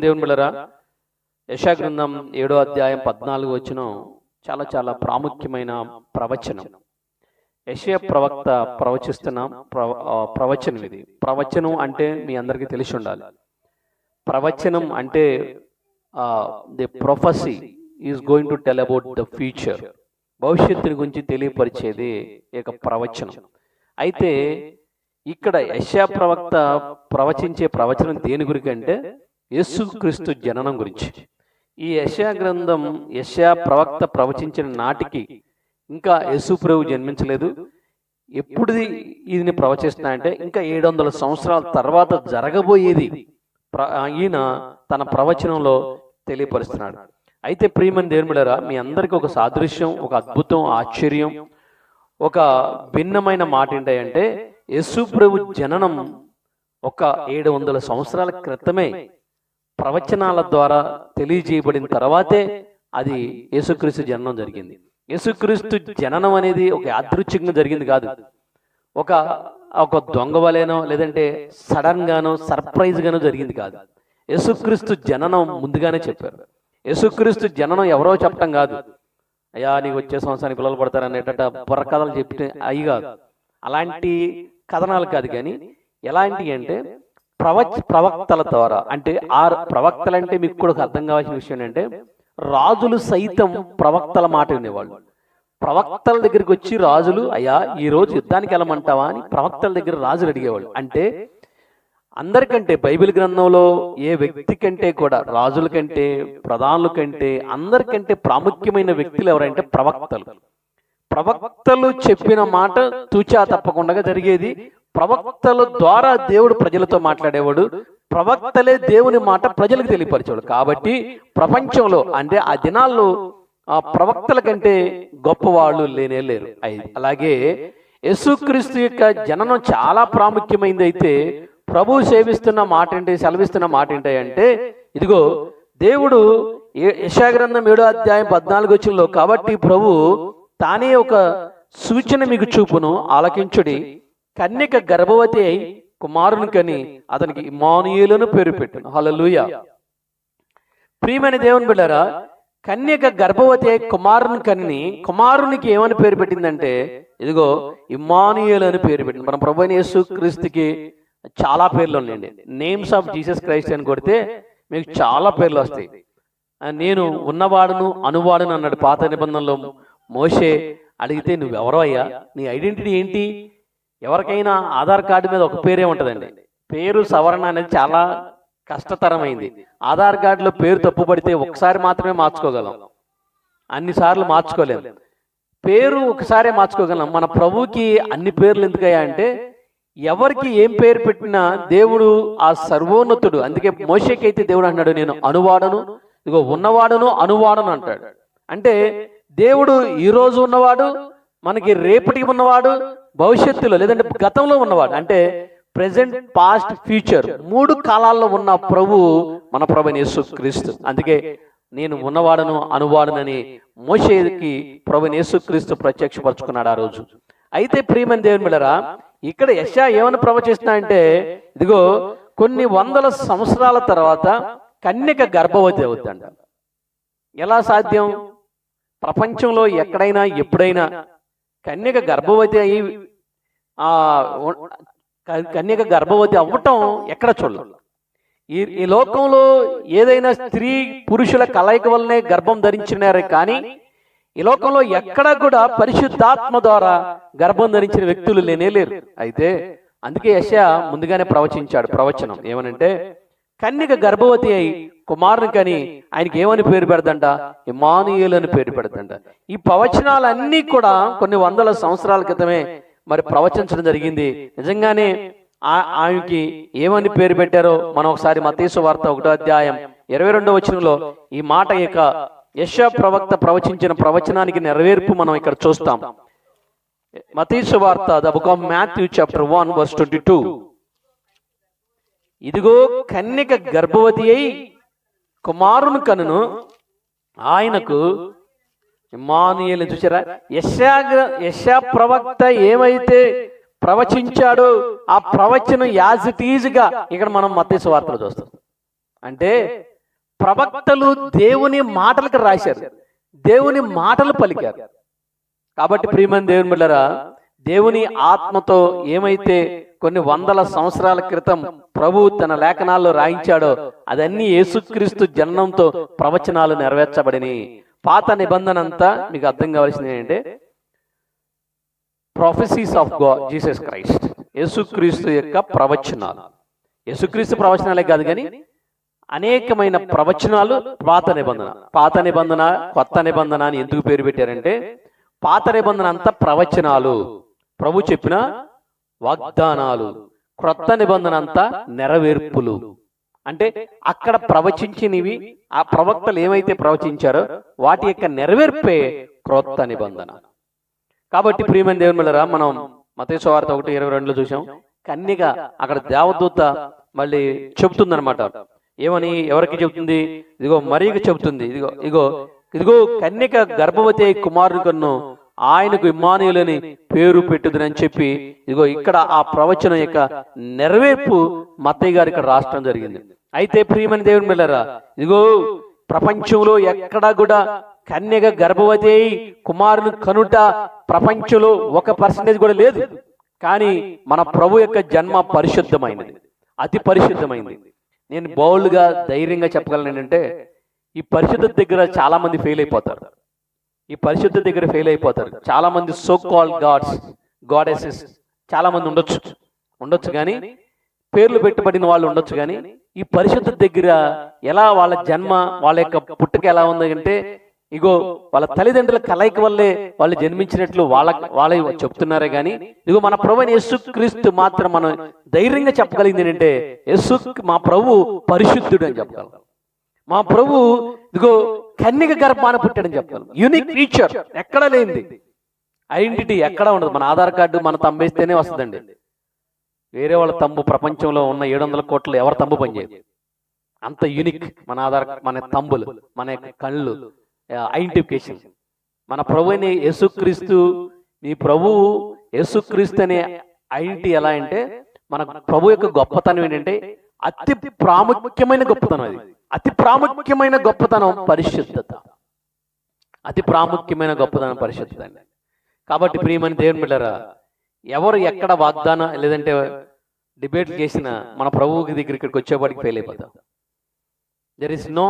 దేవుని బిళ్ళరా యశా గ్రంథం ఏడో అధ్యాయం పద్నాలుగు వచ్చిన చాలా చాలా ప్రాముఖ్యమైన ప్రవచనం. యశయ ప్రవక్త ప్రవచిస్తున్న ప్రవచనం ఇది. ప్రవచనం. అంటే మీ అందరికీ తెలిసి ఉండాలి. ప్రవచనం అంటే the prophecy is going to tell about the future భవిష్యత్తుని గురించి తెలియపరిచేది యొక్క ప్రవచనం. అయితే ఇక్కడ యశా ప్రవక్త ప్రవచించే ప్రవచనం దేని గురించి అంటే యేసుక్రీస్తు జననం గురించి. ఈ యశా గ్రంథం యశా ప్రవక్త ప్రవచించిన నాటికి ఇంకా ప్రభు జన్మించలేదు. ఎప్పుడు ఇది ప్రవచిస్తున్నా అంటే ఇంకా ఏడు వందల సంవత్సరాల తర్వాత జరగబోయేది ప్ర- ఈయన తన ప్రవచనంలో తెలియపరుస్తున్నాడు. అయితే ప్రియమని దేవుడిరా మీ అందరికీ ఒక సాదృశ్యం ఒక అద్భుతం ఆశ్చర్యం ఒక భిన్నమైన మాట ఏంటంటే యేసు ప్రభు జననం ఒక ఏడు వందల సంవత్సరాల క్రితమే ప్రవచనాల ద్వారా తెలియజేయబడిన తర్వాతే అది యేసుక్రీస్తు జననం జరిగింది. యేసుక్రీస్తు జననం అనేది ఒక యాదృచ్ఛికంగా జరిగింది కాదు. ఒక ఒక దొంగ వలేనో లేదంటే సడన్ గానో సర్ప్రైజ్ గానో జరిగింది కాదు. యేసుక్రీస్తు జననం ముందుగానే చెప్పారు. యేసుక్రీస్తు జననం ఎవరో చెప్పటం కాదు. అయ్యా నీకు వచ్చే సంవత్సరానికి పిల్లలు పడతారు అనేటట బుర్ర కథలు చెప్తే అవి కాదు. అలాంటి కథనాలు కాదు కానీ ఎలాంటి అంటే ప్రవచ ప్రవక్తల ద్వారా. అంటే ఆ ప్రవక్తలు అంటే మీకు కూడా అర్థం కావాల్సిన విషయం ఏంటంటే రాజులు సైతం ప్రవక్తల మాట వినేవాళ్ళు. ప్రవక్తల దగ్గరికి వచ్చి రాజులు అయ్యా ఈ రోజు యుద్ధానికి వెళ్ళమంటావా? అని ప్రవక్తల దగ్గర రాజులు అడిగేవాళ్ళు. అంటే అందరికంటే బైబిల్ గ్రంథంలో ఏ వ్యక్తి కంటే కూడా రాజుల కంటే ప్రధానుల కంటే అందరికంటే ప్రాముఖ్యమైన వ్యక్తులు ఎవరంటే ప్రవక్తలు. ప్రవక్తలు చెప్పిన మాట తూచా తప్పకుండా జరిగేది. ప్రవక్తల ద్వారా దేవుడు ప్రజలతో మాట్లాడేవాడు. ప్రవక్తలే దేవుని మాట ప్రజలకు తెలియపరిచేవాడు. కాబట్టి ప్రపంచంలో అంటే ఆ దినాల్లో ఆ ప్రవక్తల కంటే గొప్పవాళ్ళు లేనే లేరు. అలాగే యేసుక్రీస్తు యొక్క జననం చాలా ప్రాముఖ్యమైంది. అయితే ప్రభు సేవిస్తున్న మాట ఏంటి సెలవిస్తున్న మాట ఏంటి అంటే ఇదిగో దేవుడు ఏ- ఏడో అధ్యాయం పద్నాలుగు వచ్చినలో కాబట్టి ప్రభు తానే ఒక సూచన మీకు చూపును ఆలకించుడి. కన్యక గర్భవతి అయి కుమారుని కని అతనికి ఇమానుయేలును పేరు పెట్టాను. హలలుయ ప్రియమైన దేవుని బిళ్ళారా కన్యక గర్భవతి అయి కుమారుని కన్ని కుమారునికి ఏమని పేరు పెట్టిందంటే ఇదిగో ఇమానుయేలు అని పేరు పెట్టింది. మన ప్రభు యేసు క్రీస్తుకి చాలా పేర్లు ఉన్నాయండి. నేమ్స్ ఆఫ్ జీసస్ క్రైస్ట్ అని కొడితే మీకు చాలా పేర్లు వస్తాయి. నేను ఉన్నవాడును అనువాడును అన్నాడు. పాత నిబంధనలో మోషే అడిగితే నువ్వెవరో అయ్యా నీ ఐడెంటిటీ ఏంటి? ఎవరికైనా ఆధార్ కార్డు మీద ఒక పేరే ఉంటుందండి. పేరు సవరణ అనేది చాలా కష్టతరమైంది. ఆధార్ కార్డులో పేరు తప్పుపడితే ఒకసారి మాత్రమే మార్చుకోగలం. అన్ని సార్లు మార్చుకోలేం. పేరు ఒకసారే మార్చుకోగలం. మన ప్రభువుకి అన్ని పేర్లు ఎందుకయ్యా అంటే ఎవరికి ఏం పేరు పెట్టినా దేవుడు ఆ సర్వోన్నతుడు. అందుకే మోషకైతే దేవుడు అన్నాడు నేను అనువాడను ఇదిగో ఉన్నవాడును అనువాడను అంటాడు. అంటే దేవుడు ఈరోజు ఉన్నవాడు మనకి రేపటికి ఉన్నవాడు భవిష్యత్తులో లేదంటే గతంలో ఉన్నవాడు. అంటే ప్రజెంట్ పాస్ట్ ఫ్యూచర్ మూడు కాలాల్లో ఉన్న ప్రభు మన ప్రభు యేసు క్రీస్తు. అందుకే నేను ఉన్నవాడను అనువాడనని మోషేకి ప్రభు యేసుక్రీస్తు ప్రత్యక్షపరచుకున్నాడు ఆ రోజు. అయితే ప్రియమని దేవుని బిళ్ళరా ఇక్కడ యశా ఏమని ప్రవచిస్తున్నా అంటే ఇదిగో కొన్ని వందల సంవత్సరాల తర్వాత కన్యక గర్భవతి అవుతాడు. ఎలా సాధ్యం? ప్రపంచంలో ఎక్కడైనా ఎప్పుడైనా కన్యక గర్భవతి అయి ఆ కన్యక గర్భవతి అవ్వటం ఎక్కడ చూడలేదు ఈ ఈ లోకంలో ఏదైనా స్త్రీ పురుషుల కలయిక వల్లనే గర్భం ధరించినారే కానీ ఈ లోకంలో ఎక్కడ కూడా పరిశుద్ధాత్మ ద్వారా గర్భం ధరించిన వ్యక్తులు లేనే లేరు. అయితే అందుకే యశ ముందుగానే ప్రవచించాడు ప్రవచనం ఏమనంటే కన్యక గర్భవతి అయి కుమారుని కని ఆయనకి ఏమని పేరు పెడదంట ఇమానుయేలు అని పేరు పెడదంట ఈ ప్రవచనాలన్నీ కూడా కొన్ని వందల సంవత్సరాల క్రితమే మరి ప్రవచించడం జరిగింది. నిజంగానే ఆ- ఆయనకి ఏమని పేరు పెట్టారో మనం ఒకసారి మతీసు వార్త ఒకటో అధ్యాయం ఇరవై రెండో వచనంలో ఈ మాట యొక్క యశ ప్రవక్త ప్రవచించిన ప్రవచనానికి నెరవేర్పు మనం ఇక్కడ చూస్తాం. మతీసు వార్త the book of Matthew chapter one verse twenty two. ఇదిగో కన్యక గర్భవతి అయి కుమారుని కనును ఆయనకు ఇమానుయేలు చూసారా యశా యశా ప్రవక్త ఏమైతే ప్రవచించాడో ఆ ప్రవచనం యాజ్ ఇట్ ఈజ్గా ఇక్కడ మనం మత్స్య వార్తలు చూస్తాం. అంటే ప్రవక్తలు దేవుని మాటలకు రాశారు. దేవుని మాటలు పలికారు. కాబట్టి ప్రియమని దేవుని బిళ్ళరా దేవుని ఆత్మతో ఏమైతే కొన్ని వందల సంవత్సరాల క్రితం ప్రభు తన లేఖనాల్లో రాయించాడో అదన్నీ యేసుక్రీస్తు జన్మంతో ప్రవచనాలు నెరవేర్చబడిని. పాత నిబంధన అంతా మీకు అర్థం కావాల్సింది ఏంటంటే prophecies of God Jesus Christ యేసుక్రీస్తు యొక్క ప్రవచనాలు. యేసుక్రీస్తు ప్రవచనాలే కాదు కానీ అనేకమైన ప్రవచనాలు పాత నిబంధన. పాత నిబంధన కొత్త నిబంధన అని ఎందుకు పేరు పెట్టారంటే పాత నిబంధన అంతా ప్రవచనాలు. ప్రభు చెప్పిన వాగ్దానాలు క్రొత్త నిబంధన అంతా నెరవేర్పులు. అంటే అక్కడ ప్రవచించినవి ఆ ప్రవక్తలు ఏమైతే ప్రవచించారో వాటి యొక్క నెరవేర్పే క్రొత్త నిబంధన. కాబట్టి ప్రియమైన దేవుని మనం మతేశ్వ వార్త ఒకటి ఇరవై రెండులో చూసాం కన్యక అక్కడ దేవదూత మళ్ళీ చెబుతుందనమాట ఏమని? ఎవరికి చెబుతుంది? ఇదిగో మరీకి చెబుతుంది. ఇదిగో ఇదిగో ఇదిగో కన్యక గర్భవతి కుమారుని కన్ను ఆయనకు ఇమ్మానుయులని పేరు పెట్టుదని చెప్పి ఇదిగో ఇక్కడ ఆ ప్రవచనం యొక్క నెరవేర్పు మత్తయ్య గారు ఇక్కడ రాష్ట్రం జరిగింది. అయితే ప్రియమని దేవుని వెళ్ళరా ఇదిగో ప్రపంచంలో ఎక్కడా కూడా కన్యగా గర్భవతి అయి కుమారుని కనుట ప్రపంచంలో ఒక పర్సెంటేజ్ కూడా లేదు. కానీ మన ప్రభు యొక్క జన్మ పరిశుద్ధమైనది. అతి పరిశుద్ధమైంది. నేను బౌల్డ్గా ధైర్యంగా చెప్పగలను ఏంటంటే ఈ పరిశుద్ధ దగ్గర చాలా మంది ఫెయిల్ అయిపోతారు. ఈ పరిశుద్ధ దగ్గర ఫెయిల్ అయిపోతారు. చాలా మంది సో కాల్ గాడ్స్ గాడెసెస్ చాలా మంది ఉండొచ్చు. ఉండొచ్చు కానీ పేర్లు పెట్టబడిన వాళ్ళు ఉండొచ్చు కానీ ఈ పరిశుద్ధ దగ్గర ఎలా వాళ్ళ జన్మ వాళ్ళ యొక్క పుట్టుక ఎలా ఉంది అంటే ఇగో వాళ్ళ తల్లిదండ్రుల కలయిక వల్లే వాళ్ళు జన్మించినట్లు వాళ్ళ వాళ్ళ చెప్తున్నారే కానీ ఇగో మన ప్రభు యేసు క్రీస్తు మాత్రం మనం ధైర్యంగా చెప్పగలిగింది ఏంటంటే యేసు మా ప్రభు పరిశుద్ధుడు అని చెప్పగలం. మా ప్రభు ఇదిగో కన్నిక గర్భాన పుట్టాడని చెప్పగలం యూనిక్ ఫీచర్ ఎక్కడ లేనిది. ఐడెంటిటీ ఎక్కడ ఉండదు. మన ఆధార్ కార్డు మన తంబేస్తేనే వస్తుందండి. వేరే వాళ్ళ తంబు ప్రపంచంలో ఉన్న ఏడు వందల కోట్లు ఎవరు తంబు పనిచేయదు అంత యూనిక్ మన ఆధార్ మన తంబులు మన కళ్ళు ఐడెంటిఫికేషన్ మన ప్రభుని యేసుక్రీస్తు నీ ప్రభు యేసుక్రీస్తు అనే ఐడెంటిటీ ఎలా అంటే మన ప్రభు యొక్క గొప్పతనం ఏంటంటే అతి ప్రాముఖ్యమైన గొప్పతనం అది. అతి ప్రాముఖ్యమైన గొప్పతనం పరిశుద్ధత. అతి ప్రాముఖ్యమైన గొప్పతనం పరిశుద్ధత అండి. కాబట్టి ప్రియమని దేవుని బిడ్డరా ఎవరు ఎక్కడ వాగ్దానం లేదంటే డిబేట్ చేసిన మన ప్రభువుకి దగ్గర ఇక్కడికి వచ్చేవాడికి ఫెయిల్ అయిపోతాం. దెర్ ఇస్ నో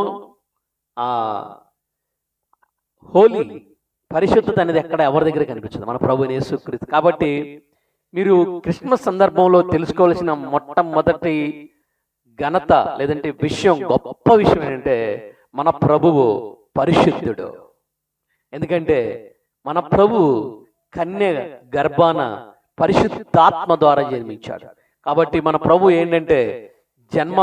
హోలీ పరిశుద్ధత అనేది ఎక్కడ ఎవరి దగ్గర కనిపించదు? మన ప్రభు యేసుక్రీస్తు. కాబట్టి మీరు క్రిస్మస్ సందర్భంలో తెలుసుకోవాల్సిన మొట్టమొదటి ఘనత లేదంటే విషయం గొప్ప విషయం ఏంటంటే మన ప్రభువు పరిశుద్ధుడు. ఎందుకంటే మన ప్రభు కన్య గర్భాన పరిశుద్ధాత్మ ద్వారా జన్మించాడు. కాబట్టి మన ప్రభు ఏంటంటే జన్మ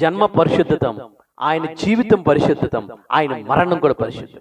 జన్మ పరిశుద్ధతం ఆయన జీవితం పరిశుద్ధతం ఆయన మరణం కూడా పరిశుద్ధం.